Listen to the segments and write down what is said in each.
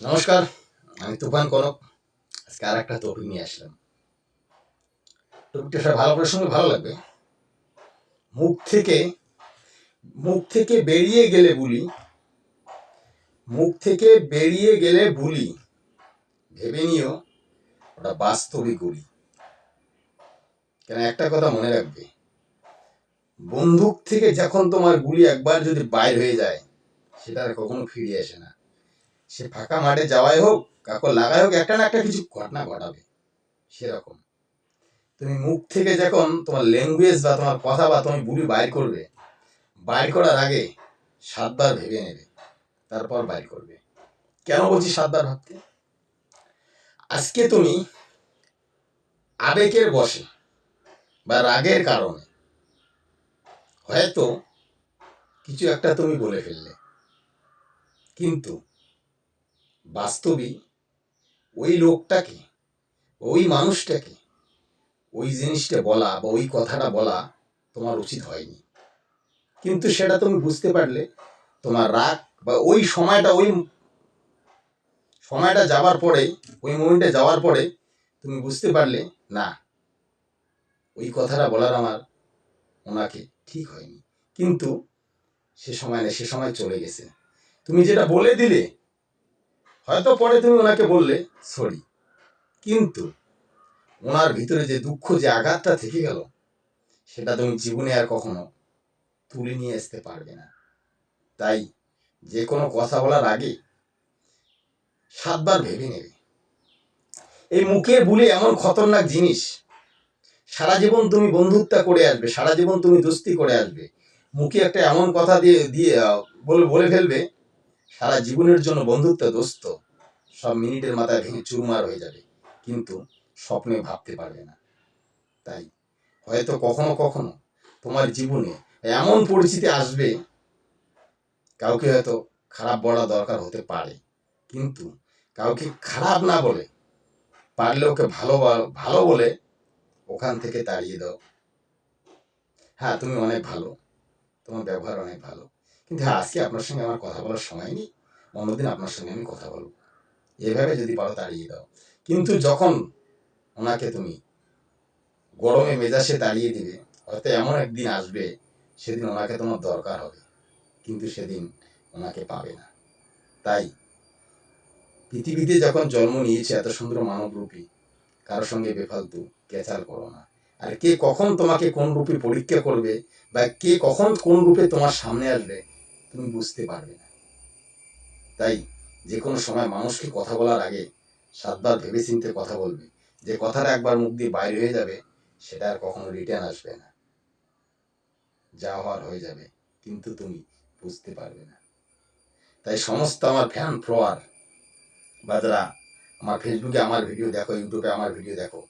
নমস্কার, আমি তুফান কনক। আজকে আর একটা টপিক নিয়ে আসলাম। টপিকটা ভালো করে শুনলে ভালো লাগবে। মুখ থেকে মুখ থেকে বেরিয়ে গেলে বুলি, মুখ থেকে বেরিয়ে গেলে বুলি, ভেবে নিও, ওটা বাস্তবিক গুলি কেন একটা কথা মনে রাখবে, বন্দুক থেকে যখন তোমার গুলি একবার যদি বাইর হয়ে যায়, সেটা আর কখনো ফিরে আসে না। সে ফাঁকা মাঠে যাওয়াই হোক, কাকর লাগাই হোক, একটা না একটা কিছু ঘটনা ঘটাবে। সেরকম। তুমি মুখ থেকে যখন তোমার ল্যাঙ্গুয়েজ বা তোমার কথা বা তুমি বুলি বাইর করবে, বাইর করার আগে সাতবার ভেবে নেবে, তারপর বাইর করবে। কেন বলছি সাতবার ভাবতে? আজকে তুমি আবেগের বসে বা রাগের কারণে হয়তো কিছু একটা তুমি বলে ফেললে। কিন্তু বাস্তবিক ওই লোকটাকে, ওই মানুষটাকে, ওই জিনিসটা বলা বা ওই কথাটা বলা তোমার উচিত হয়নি। কিন্তু সেটা তুমি বুঝতে পারলে তোমার রাগ বা ওই সময়টা ওই সময়টা যাওয়ার পরে, ওই মোমেন্টে যাওয়ার পরে তুমি বুঝতে পারলে, না, ওই কথাটা বলার আমার ওনাকে ঠিক হয়নি। কিন্তু সে সময় না, সে সময় চলে গেছে। তুমি যেটা বলে দিলে হয়তো পরে তুমি ওনাকে বললে, সরি। কিন্তু ওনার ভিতরে যে দুঃখ, যে আঘাতটা থেকে গেল, সেটা তুমি জীবনে আর কখনো তুলে নিয়ে আসতে পারবে না। তাই যে কোনো কথা বলার আগে সাতবার ভেবে নেবে। এই মুখের ভুলে এমন খতরনাক জিনিস, সারা জীবন তুমি বন্ধুত্ব করে আসবে, সারা জীবন তুমি দোস্তি করে আসবে। মুখে একটা এমন কথা দিয়ে দিয়ে বলে বলে ফেলবে সারা জীবনের জন্য বন্ধুত্ব দোস্ত। সব মিনিটের মাথায় ভেঙে চুরমার হয়ে যাবে। কিন্তু স্বপ্নে ভাবতে পারবে না। তাই হয়তো কখনো কখনো তোমার জীবনে এমন পরিস্থিতি আসবে, কাউকে হয়তো খারাপ বলা দরকার হতে পারে। কিন্তু কাউকে খারাপ না বলে, পারলে ওকে ভালো ভালো বলে ওখান থেকে তাড়িয়ে দাও। হ্যাঁ তুমি অনেক ভালো। তোমার ব্যবহার অনেক ভালো। কিন্তু আজকে আপনার সঙ্গে আমার কথা বলার সময় নেই। অন্যদিন আপনার সঙ্গে আমি কথা বলব। এভাবে যদি পারো তাড়িয়ে দাও। কিন্তু যখন ওনাকে তুমি গরমে মেজাসে তাড়িয়ে দিবে, হয়তো এমন একদিন আসবে, সেদিন ওনাকে তোমার দরকার হবে। কিন্তু সেদিন ওনাকে পাবে না। তাই পৃথিবীতে যখন জন্ম নিয়েছে এত সুন্দর মানবরূপী কারোর সঙ্গে বেফালতু, কেচাল করো না। আর কে কখন তোমাকে কোন রূপে পরীক্ষা করবে বা কে কখন কোন রূপে তোমার সামনে আসবে তুমি বুঝতে পারবে না। তাই যে কোনো সময় মানুষকে কথা বলার আগে সাতবার ভেবে চিনতে কথা বলবে। যে কথার একবার মুখ দিয়ে বাইরে হয়ে যাবে, সেটা আর কখনো রিটার্ন আসবে না। যা হওয়ার হয়ে যাবে, কিন্তু তুমি বুঝতে পারবে না। তাই সমস্ত আমার ফ্যান ফ্লোয়ার বা যারা আমার ফেসবুকে আমার ভিডিও দেখো ইউটিউবে আমার ভিডিও দেখো,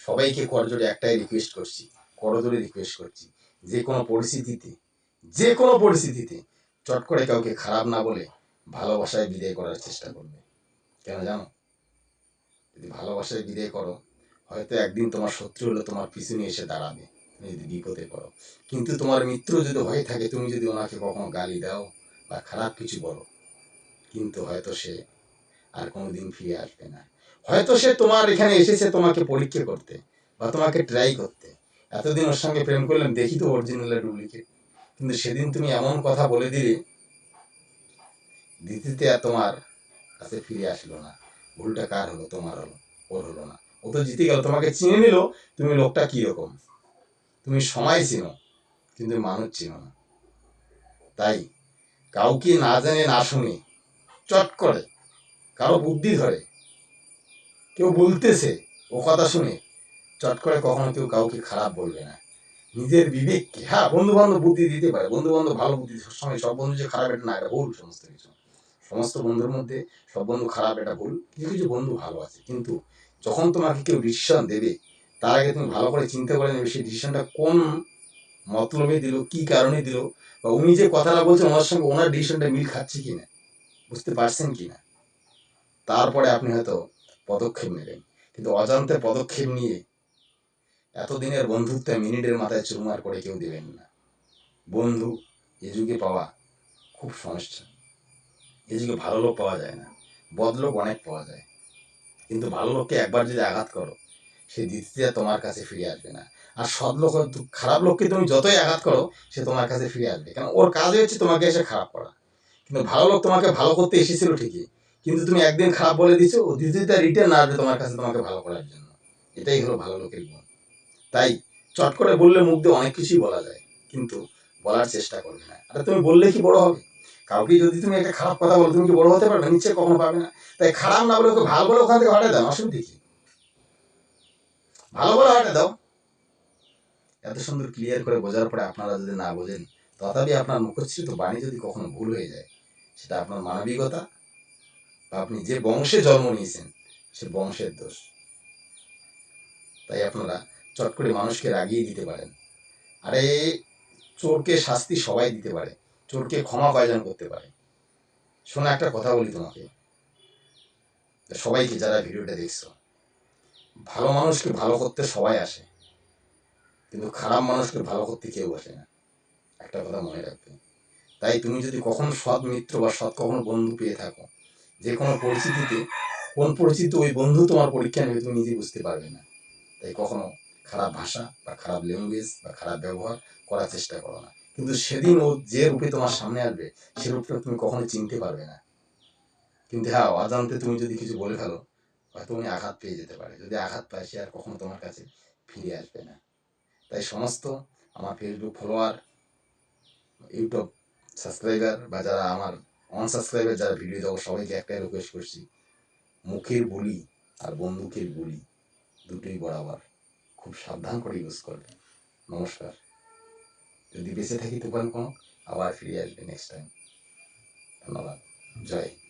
সবাইকে করজোরে একটাই রিকোয়েস্ট করছি করজোরে রিকোয়েস্ট করছি, যে কোনো পরিস্থিতিতে, যে কোনো পরিস্থিতিতে চট করে কাউকে খারাপ না বলে ভালোবাসায় বিদায় করার চেষ্টা করবে। কেন জানো? যদি ভালোবাসায় বিদায় করো, হয়তো একদিন তোমার শত্রু হলে তোমার পিছনে এসে দাঁড়াবে। তুমি যদি বিপদে পড়ো। কিন্তু তোমার মিত্র যদি হয়ে থাকে, তুমি যদি ওনাকে কখনো গালি দাও বা খারাপ কিছু বলো, কিন্তু হয়তো সে আর কোনোদিন ফিরে আসবে না। হয়তো সে তোমার এখানে এসেছে তোমাকে পরীক্ষা করতে বা তোমাকে ট্রাই করতে। এতদিন ওর সঙ্গে প্রেম করলাম, দেখি তো অরিজিনাল ডুপ্লিকেট কিন্তু সেদিন তুমি এমন কথা বলে দিলে দ্বিতীয়তে আর তোমার কাছে ফিরে আসলো না। ভুলটা কার হলো? তোমার হলো, ওর হলো না। ও তো জিতে গেল, তোমাকে চিনে নিল, তুমি লোকটা কীরকম তুমি সময় চিনো, কিন্তু মানুষ চিনো না। তাই কাউকে না জানে, না শুনে, চট করে কারও বুদ্ধি ধরে, কেউ বলতেছে, ও কথা শুনে, চট করে কখনো কেউ কাউকে খারাপ বলবে না। নিজের বিবেককে হ্যাঁ বন্ধু বান্ধব বুদ্ধি দিতে পারে। বন্ধু বান্ধব ভালো বুদ্ধি সবসময় সব বন্ধু যে খারাপ, এটা না, এটা ভুল সমস্ত কিছু। সমস্ত বন্ধুর মধ্যে সব বন্ধু খারাপ, এটা ভুল। কিছু কিছু বন্ধু ভালো আছে। কিন্তু যখন তোমাকে কেউ ডিসিশন দেবে, তার আগে তুমি ভালো করে চিন্তা করে নেবে সেই ডিসিশনটা কোন মতলবে দিল, কি কারণে দিল, বা উনি যে কথাটা বলছেন ওনার সঙ্গে ওনার ডিসিশনটা মিল খাচ্ছে কিনা, বুঝতে পারছেন কিনা? তারপরে আপনি হয়তো পদক্ষেপ নেবেন। কিন্তু অজান্তে পদক্ষেপ নিয়ে এতদিনের বন্ধুত্ব মিনিটের মাথায় চুরমার করে কেউ দেবেন না। বন্ধু এ যুগে পাওয়া খুব সমস্যা। এ যুগে ভালো লোক পাওয়া যায় না, বদলোক অনেক পাওয়া যায়। কিন্তু ভালো লোককে একবার যদি আঘাত করো, সে দ্বিতীয় তোমার কাছে ফিরে আসবে না। আর সৎ লোক খারাপ লোককে তুমি যতই আঘাত করো, সে তোমার কাছে ফিরে আসবে। কারণ ওর কাজই হচ্ছে তোমাকে এসে খারাপ করা। কিন্তু ভালো লোক তোমাকে ভালো করতে এসেছিল ঠিকই, কিন্তু তুমি একদিন খারাপ বলে দিছো ও দ্বিতীয়টা রিটার্ন আসবে তোমার কাছে তোমাকে ভালো করার জন্য। এটাই হলো ভালো লোকের গুণ। তাই চট করে বললে মুখ দিয়ে অনেক কিছুই বলা যায়, কিন্তু বলার চেষ্টা করবে না। আর তুমি বললে কি বড় হবে? কাউকে যদি তুমি একটা খারাপ কথা বলো, তুমি কি বড় হতে পারবে? নিচে কখনো পাবে না। তাই খারাপ না বলে ওকে ভালো বলে ওখান থেকে হটে দাও, অসুবিধা কি? ভালো বলে হটে দাও। এত সুন্দর ক্লিয়ার করে বোঝার পরে আপনারা যদি না বোঝেন, তথাপি আপনার মুখচ্ছিত বাণী যদি কখনো ভুল হয়ে যায়, সেটা আপনার মানবিকতা বা আপনি যে বংশে জন্ম নিয়েছেন, সে বংশের দোষ। তাই আপনারা চট করে মানুষকে রাগিয়ে দিতে পারেন। আরে, চোরকে শাস্তি সবাই দিতে পারে। চোরকে ক্ষমা কয়জন করতে পারে। শোনো, একটা কথা বলি তোমাকে। সবাইকে যারা ভিডিওটা দেখছ, ভালো মানুষকে ভালো করতে সবাই আসে, কিন্তু খারাপ মানুষকে ভালো করতে কেউ আসে না। একটা কথা মনে রাখবে। তাই তুমি যদি কখনো সৎ মিত্র বা সৎ কখনো বন্ধু পেয়ে থাকো, যে কোনো পরিস্থিতিতে, কোন পরিস্থিতি ওই বন্ধু তোমার পরীক্ষা নেবে তুমি নিজে বুঝতে পারবে না। তাই কখনো খারাপ ভাষা বা খারাপ ল্যাঙ্গুয়েজ বা খারাপ ব্যবহার করার চেষ্টা করো না। কিন্তু সেদিন ও যে রূপে তোমার সামনে আসবে সে রূপটা তুমি কখনো চিনতে পারবে না। কিন্তু হ্যাঁ অজান্তে তুমি যদি কিছু বলে ফেলো হয়তো উনি আঘাত পেয়ে যেতে পারে। যদি আঘাত পায় সে আর কখনো তোমার কাছে ফিরে আসবে না। তাই সমস্ত আমার ফেসবুক ফলোয়ার ইউটিউব সাবস্ক্রাইবার বা যারা আমার অনসাবস্ক্রাইবার যারা ভিডিও দেখো সবাইকে একটাই রিকোয়েস্ট করছি মুখের বলি আর বন্দুকের গুলি দুটোই বরাবর। খুব সাবধান করে ইউজ করবেন নমস্কার। যদি বেঁচে থাকি, তুফান কোনো, আবার ফিরে আসবে নেক্সট টাইম ধন্যবাদ। জয়।